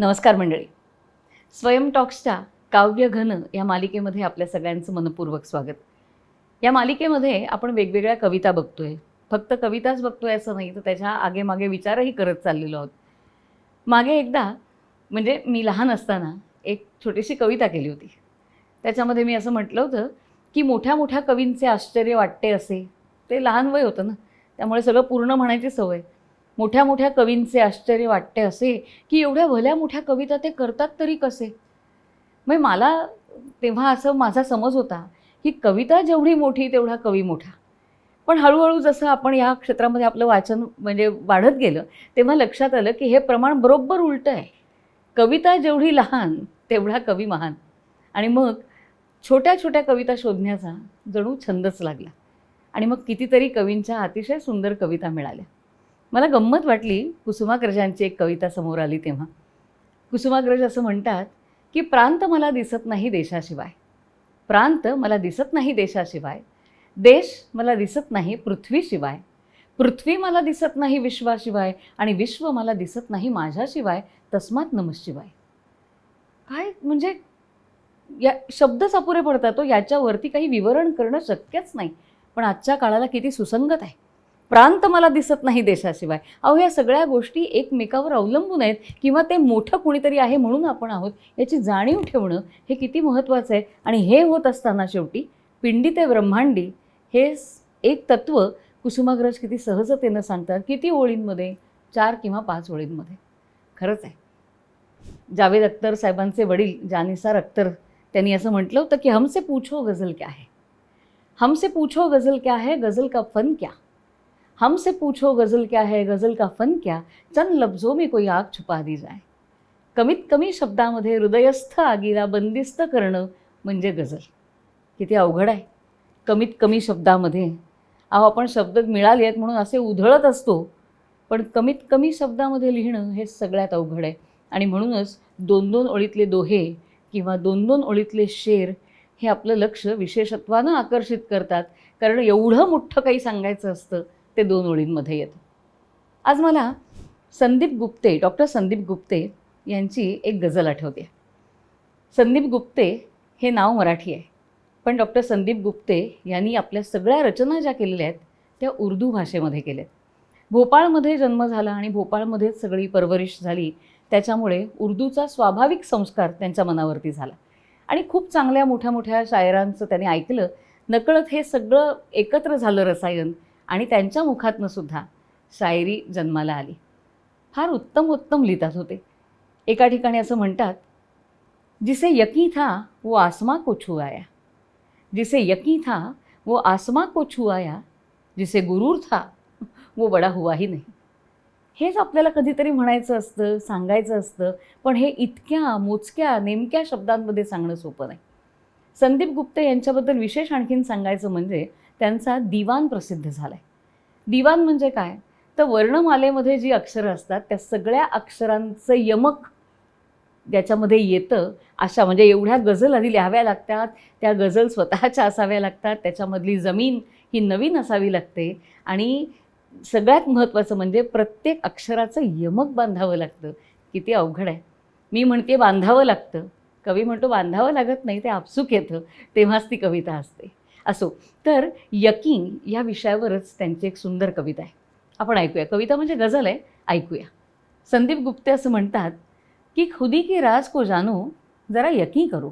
नमस्कार मंडळी. स्वयं टॉक्सच्या काव्य घन या मालिकेमध्ये आपल्या सगळ्यांचं मनपूर्वक स्वागत. या मालिकेमध्ये आपण वेगवेगळ्या कविता बघतोय. फक्त कविताच बघतोय असं नाही तर त्याच्या आगेमागे विचारही करत चाललेलो आहोत. मागे एकदा म्हणजे मी लहान असताना एक छोटीशी कविता केली होती. त्याच्यामध्ये मी असं म्हटलं होतं की मोठ्या मोठ्या कवींचे आश्चर्य वाटते असे. ते लहान वय होतं ना त्यामुळे सगळं पूर्ण म्हणायची सवय. मोठ्या मोठ्या कवींचे आश्चर्य वाटते असे की एवढ्या भल्या मोठ्या कविता ते करतात तरी कसे? मग मला तेव्हा असं माझा समज होता की कविता जेवढी मोठी तेवढा कवी मोठा. पण हळूहळू जसं आपण या क्षेत्रामध्ये आपलं वाचन म्हणजे वाढत गेलं तेव्हा लक्षात आलं की हे प्रमाण बरोबर उलटं आहे. कविता जेवढी लहान तेवढा कवी महान. आणि मग छोट्या छोट्या कविता शोधण्याचा जणू छंदच लागला. आणि मग कितीतरी कवींच्या अतिशय सुंदर कविता मिळाल्या. मला गंमत वाटली कुसुमाग्रजांची एक कविता समोर आली तेव्हा. कुसुमाग्रज असं म्हणतात की प्रांत मला दिसत नाही देशाशिवाय. प्रांत मला दिसत नाही देशाशिवाय. देश मला दिसत नाही पृथ्वीशिवाय. पृथ्वी मला दिसत नाही विश्वाशिवाय आणि विश्व मला दिसत नाही माझ्याशिवाय तस्मात नमशिवाय काय म्हणजे या शब्दच अपुरे पडतात तो याच्यावरती काही विवरण करणं शक्यच नाही. पण आजच्या काळाला किती सुसंगत आहे. प्रांत मला दिसत नाही देशाशिवाय. अहो या सगळ्या गोष्टी एकमेकावर अवलंबून आहेत किंवा ते मोठं कुणीतरी आहे म्हणून आपण आहोत याची जाणीव ठेवणं हे किती महत्त्वाचं आहे. आणि हे होत असताना शेवटी पिंडी ते ब्रह्मांडी हे एक तत्त्व कुसुमाग्रज किती सहजतेनं सांगतात किती ओळींमध्ये चार किंवा पाच ओळींमध्ये. खरंच आहे. जावेद अख्तर साहेबांचे वडील जानिसार अख्तर त्यांनी असं म्हटलं होतं की हमसे पूछो गझल क्या है? हमसे पूछो गझल क्या है? गझल का फ़न क्या? हमसे पूछो गज़ल क्या है गज़ल का फ़न क्या? चंद लफ्ज़ों में कोई आग छुपा दी जाय कमीत कमी शब्दामध्ये हृदयस्थ आगीला बंदिस्त करणं म्हणजे गझल किती अवघड आहे. कमीत कमी शब्दामध्ये. अहो आपण शब्द मिळाले आहेत म्हणून असे उधळत असतो पण कमीत कमी शब्दामध्ये लिहिणं हे सगळ्यात अवघड आहे. आणि म्हणूनच दोन दोन ओळीतले दोहे किंवा दोन दोन ओळीतले शेर हे आपलं लक्ष विशेषत्वानं आकर्षित करतात. कारण एवढं मोठं काही सांगायचं असतं ते दोन ओळींमध्ये येतं. आज मला संदीप गुप्ते डॉक्टर संदीप गुप्ते यांची एक गझल आठवते. संदीप गुप्ते हे नाव मराठी आहे पण डॉक्टर संदीप गुप्ते यांनी आपल्या सगळ्या रचना ज्या केलेल्या आहेत त्या उर्दू भाषेमध्ये केल्यात. भोपाळमध्ये जन्म झाला आणि भोपाळमध्येच सगळी परवरिश झाली त्याच्यामुळे उर्दूचा स्वाभाविक संस्कार त्यांच्या मनावरती झाला. आणि खूप चांगल्या मोठ्या मोठ्या शायरांचं त्यांनी ऐकलं. नकळत हे सगळं एकत्र झालं रसायन आणि त्यांच्या मुखातनं सुद्धा शायरी जन्माला आली. फार उत्तम उत्तम लिहितात होते. एका ठिकाणी असं म्हणतात जिसे यकी था वो आसमा को छू आया. जिसे यकी था वो आसमा को छू आया. जिसे गुरूर था वो बडा हुआही नाही. हेच आपल्याला कधीतरी म्हणायचं असतं सांगायचं असतं पण हे इतक्या मोजक्या नेमक्या शब्दांमध्ये सांगणं सोपं नाही. संदीप गुप्ते यांच्याबद्दल विशेष आणखीन सांगायचं म्हणजे त्यांचा दिवाण प्रसिद्ध झाला आहे दिवाण म्हणजे काय? तर वर्णमालेमध्ये जी अक्षरं असतात त्या सगळ्या अक्षरांचं यमक ज्याच्यामध्ये येतं अशा म्हणजे एवढ्या गझल आधी लिहाव्या लागतात त्या गझल स्वतःच्या असाव्या लागतात त्याच्यामधली जमीन ही नवीन असावी लागते आणि सगळ्यात महत्त्वाचं म्हणजे प्रत्येक अक्षराचं यमक बांधावं लागतं. किती अवघड आहे. मी म्हणते बांधावं लागतं. कवी म्हणतो बांधावं लागत नाही ते आपसूक येतं तेव्हाच ती कविता असते. असो. तर यकीन या विषयावरच त्यांची एक सुंदर कविता आहे. आपण ऐकूया. कविता म्हणजे गझल आहे. ऐकूया. संदीप गुप्ते असं म्हणतात की खुदी के राज को जानो ज़रा यकीन करो.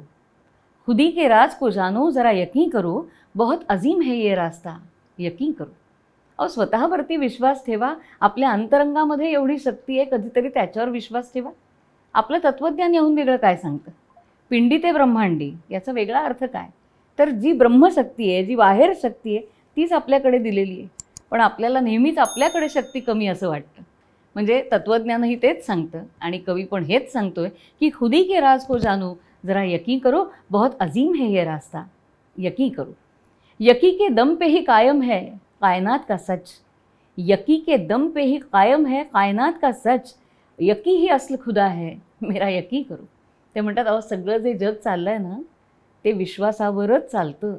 खुदी के राज को जानो ज़रा यकीन करो. बहुत अजीम है ये रास्ता. यकीन करो. अहो स्वतःवरती विश्वास ठेवा. आपल्या अंतरंगामध्ये एवढी शक्ती आहे कधीतरी त्याच्यावर विश्वास ठेवा. आपलं तत्त्वज्ञान येऊन वेगळं काय सांगतं? पिंडी ते ब्रह्मांडी याचा वेगळा अर्थ काय? तर जी ब्रह्मशक्ती आहे जी बाहेर शक्ती आहे तीच आपल्याकडे दिलेली आहे. पण आपल्याला नेहमीच आपल्याकडे शक्ती कमी असं वाटतं. म्हणजे तत्त्वज्ञानही तेच सांगतं आणि कवी पण हेच सांगतोय की खुदी के राज को जानू जरा यकी करो बहुत अजीम है ये रास्ता. यकी करो. यकी के दम पे ही कायम है कायनात का सच. यकी के दम पे ही कायम है कायनात का सच. यकी ही असल खुदा है मेरा यकी करो. ते म्हणतात अहो सगळं जे जग चाललं आहे ना ते विश्वासावरच चालतं.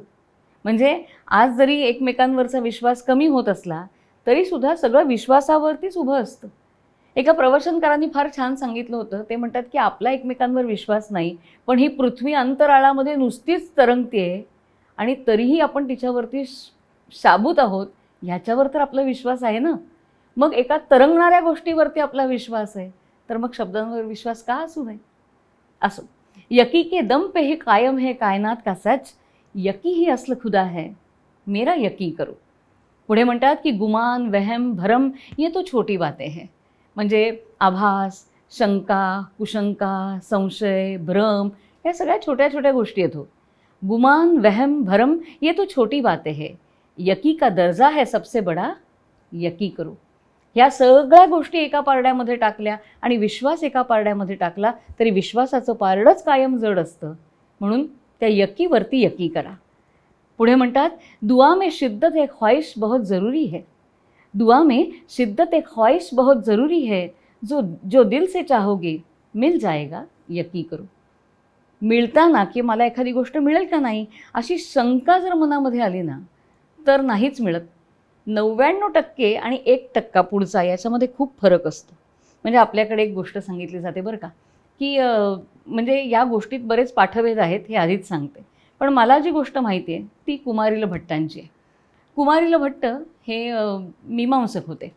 म्हणजे आज जरी एकमेकांवरचा विश्वास कमी होत असला तरीसुद्धा सगळं विश्वासावरतीच उभं असतं. एका प्रवचनकारांनी फार छान सांगितलं होतं. ते म्हणतात की आपला एकमेकांवर विश्वास नाही पण ही पृथ्वी अंतराळामध्ये नुसतीच तरंगते आणि तरीही आपण तिच्यावरती श- शाबूत आहोत ह्याच्यावर तर आपला विश्वास आहे ना? मग एका तरंगणाऱ्या गोष्टीवरती आपला विश्वास आहे तर मग शब्दांवर विश्वास का असू नये? असो. यकी के दम पे ही कायम है कायनात का सच, यकी ही असल खुदा है। मेरा यकी करो। पुढे म्हणतात की गुमान, वहम, भरम, ये तो छोटी बातें हैं। म्हणजे आभास, शंका, कुशंका, संशय, भ्रम या सगळ्या छोट्या छोट्या गोष्टी हो गुमान, वहम, भरम, ये तो छोटी बातें है। यकी का दर्जा है सबसे बडा, यकी करो। ह्या सगळ्या गोष्टी एका पारड्यामध्ये टाकल्या आणि विश्वास एका पारड्यामध्ये टाकला तरी विश्वासाचं पारडंच कायम जड असतं. म्हणून त्या यकीवरती यकी करा. पुढे म्हणतात दुआ में शिद्दत एक ख्वाहिश बहुत ज़रूरी है. दुआ में शिद्दत एक ख्वाहिश बहुत ज़रूरी है जो जो दिल से चाहोगे मिल जाएगा यकी करू. मिळताना की मला एखादी गोष्ट मिळेल का नाही अशी शंका जर मनामध्ये आली ना तर नाहीच मिळत. नव्याण्णव टक्के आणि एक टक्का पुढचा याच्यामध्ये खूप फरक असतो. म्हणजे आपल्याकडे एक गोष्ट सांगितली जाते बरं का की म्हणजे या गोष्टीत बरेच पाठभेद आहेत हे आधीच सांगते. पण मला जी गोष्ट माहिती आहे ती कुमारील भट्टांची आहे. कुमारील भट्ट हे मीमांसक होते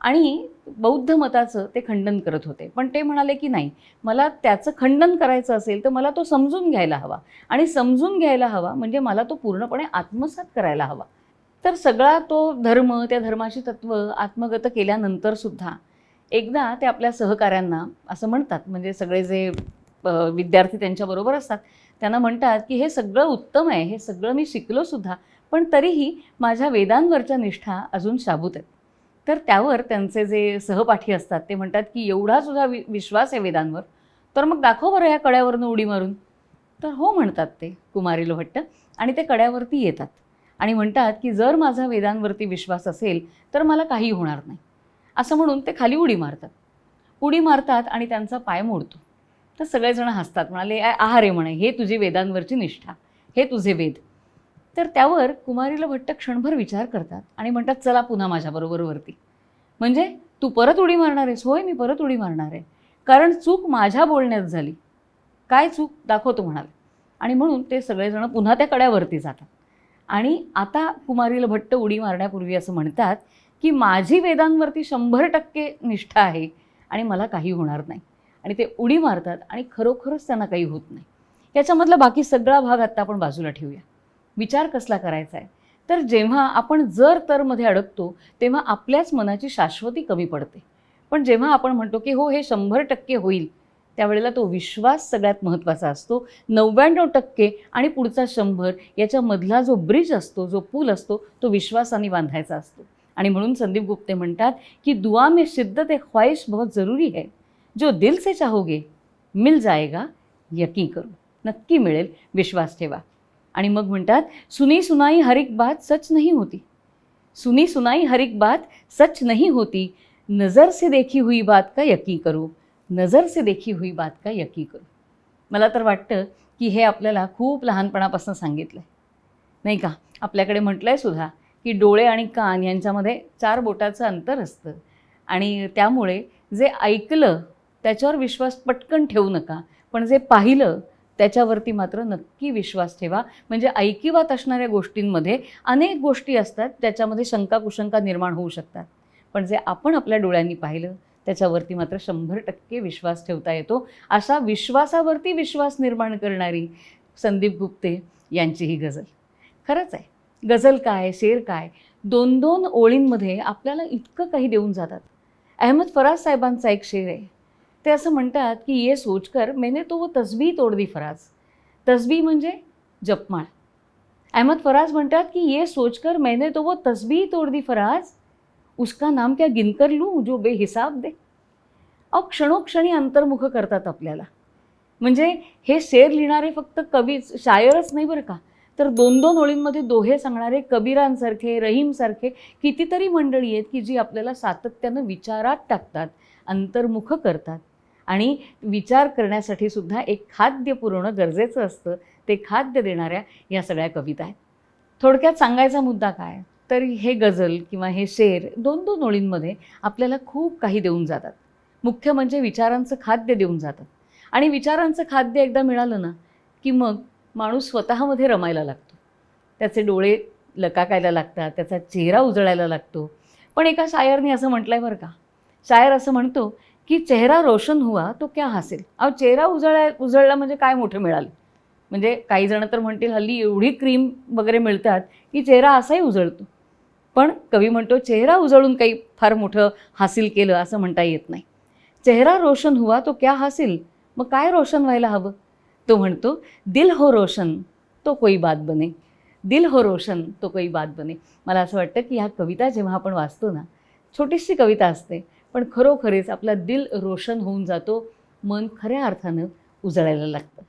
आणि बौद्ध मताचं ते खंडन करत होते. पण ते म्हणाले की नाही मला त्याचं खंडन करायचं असेल तर मला तो समजून घ्यायला हवा. आणि समजून घ्यायला हवा म्हणजे मला तो पूर्णपणे आत्मसात करायला हवा. तर सगळा तो धर्म त्या धर्माची तत्त्व आत्मगत केल्यानंतर सुद्धा एकदा ते आपल्या सहकाऱ्यांना असं म्हणतात म्हणजे सगळे जे विद्यार्थी त्यांच्याबरोबर असतात त्यांना म्हणतात की हे सगळं उत्तम आहे हे सगळं मी शिकलो सुद्धा पण तरीही माझ्या वेदांवरच्या निष्ठा अजून शाबूत आहेत. तर त्यावर त्यांचे जे सहपाठी असतात ते म्हणतात की एवढा सुद्धा वि विश्वास आहे वेदांवर तर मग दाखव बरं ह्या कड्यावरनं उडी मारून. तर हो म्हणतात ते कुमारी भट्ट आणि ते कड्यावरती येतात. आणि म्हणतात की जर माझा वेदांवरती विश्वास असेल तर मला काही होणार नाही. असं म्हणून ते खाली उडी मारतात. उडी मारतात आणि त्यांचा पाय मोडतो. तर सगळेजण हसतात म्हणाले आहारे म्हणे हे तुझी वेदांवरची निष्ठा हे तुझे वेद. तर त्यावर कुमारीला भट्ट क्षणभर विचार करतात आणि म्हणतात चला पुन्हा माझ्याबरोबर वरती. म्हणजे तू परत उडी मारणार आहेस? होय मी परत उडी मारणार आहे. कारण चूक माझ्या बोलण्यात झाली. काय चूक? दाखवतो म्हणाल. आणि म्हणून ते सगळेजण पुन्हा त्या कड्यावरती जातात. आणि आता कुमारील भट्ट उडी मारण्यापूर्वी असं म्हणतात की माझी वेदांवरती शंभर टक्के निष्ठा आहे आणि मला काही होणार नाही. आणि ते उडी मारतात आणि खरोखरच त्यांना काही होत नाही. याच्यामधला बाकी सगळा भाग आत्ता आपण बाजूला ठेवूया. विचार कसला करायचा आहे? तर जेव्हा आपण जर तरमध्ये अडकतो तेव्हा आपल्याच मनाची शाश्वती कमी पडते. पण जेव्हा आपण म्हणतो की हो हे शंभर टक्के होईल त्यावेळेला तो विश्वास सगळ्यात महत्त्वाचा असतो. नव्याण्णव टक्के आणि पुढचा शंभर याच्यामधला जो ब्रिज असतो जो पूल असतो तो विश्वासाने बांधायचा असतो. आणि म्हणून संदीप गुप्ते म्हणतात की दुआ में शिद्दत एक ख्वाहिश बहुत ज़रूरी है. जो दिल से चाहोगे मिल जाएगा यकी करू. नक्की मिळेल विश्वास ठेवा. आणि मग म्हणतात सुनी सुनाई हर एक बात सच नाही होती. सुनी सुनाई हर एक बात सच नहीं होती. नज़र से देखी हुई बात का यकी करो. नजर से देखी हुई बात का यकी करू? मला तर वाटतं की हे आपल्याला खूप लहानपणापासून सांगितलं आहे नाही का? आपल्याकडे म्हटलं आहे सुद्धा की डोळे आणि कान यांच्यामध्ये चार बोटाचं अंतर असतं. आणि त्यामुळे जे ऐकलं त्याच्यावर विश्वास पटकन ठेवू नका. पण जे पाहिलं त्याच्यावरती मात्र नक्की विश्वास ठेवा. म्हणजे ऐकिवात असणाऱ्या गोष्टींमध्ये अनेक गोष्टी असतात त्याच्यामध्ये शंका कुशंका निर्माण होऊ शकतात. पण जे आपण आपल्या डोळ्यांनी पाहिलं त्याच्यावरती मात्र शंभर टक्के विश्वास ठेवता येतो. अशा विश्वासावरती विश्वास निर्माण करणारी संदीप गुप्ते यांची ही गझल. खरंच आहे. गझल काय शेर काय दोन दोन ओळींमध्ये आपल्याला इतकं काही देऊन जातात. अहमद फराज साहेबांचा एक शेर आहे. ते असं म्हणतात की ये सोचकर मैंने तो वो तस्बी तोड दी फराज. तस्बी म्हणजे जपमाळ. अहमद फराज म्हणतात की ये सोचकर मैंने तो वो तस्बी तोड़ दी फराज. उसका नाम क्या गिनकर लू जो बेहिसाब दे? अहो क्षणोक्षणी अंतर्मुख करतात आपल्याला. म्हणजे हे शेर लिहिणारे फक्त कवी शायरच नाही बरं का? तर दोन दोन ओळींमध्ये दोहे सांगणारे कबीरांसारखे रहीमसारखे कितीतरी मंडळी आहेत की जी आपल्याला सातत्यानं विचारात टाकतात अंतर्मुख करतात. आणि विचार करण्यासाठी सुद्धा एक खाद्य पुरवणं गरजेचं असतं ते खाद्य देणाऱ्या या सगळ्या कविता आहेत. थोडक्यात सांगायचा मुद्दा काय? तर हे गझल किंवा हे शेर दोन दोन ओळींमध्ये आपल्याला खूप काही देऊन जातात. मुख्य म्हणजे विचारांचं खाद्य देऊन जातात आणि विचारांचं खाद्य एकदा मिळालं ना की मग माणूस स्वतःमध्ये रमायला लागतो. त्याचे डोळे लकाकायला लागतात त्याचा चेहरा उजळायला लागतो. पण एका शायरने असं म्हटलं आहे बरं का शायर असं म्हणतो की चेहरा रोशन हुआ तो क्या हासिल? अहो चेहरा उजळा उजळला म्हणजे काय मोठं मिळालं? म्हणजे काही जण तर म्हणतील हल्ली एवढी क्रीम वगैरे मिळतात की चेहरा असाही उजळतो. पण कवी म्हणतो चेहरा उजळून काही फार मोठं हासिल केलं असं म्हणता येत नाही. चेहरा रोशन हुआ तो क्या हासिल? मग काय रोशन व्हायला हवं? तो म्हणतो दिल हो रोशन तो कोई बात बने. दिल हो रोशन तो कोई बात बने. मला असं वाटतं की ह्या कविता जेव्हा आपण वाचतो ना छोटीशी कविता असते पण खरोखरीच आपला दिल रोशन होऊन जातो मन खऱ्या अर्थानं उजळायला लागतं.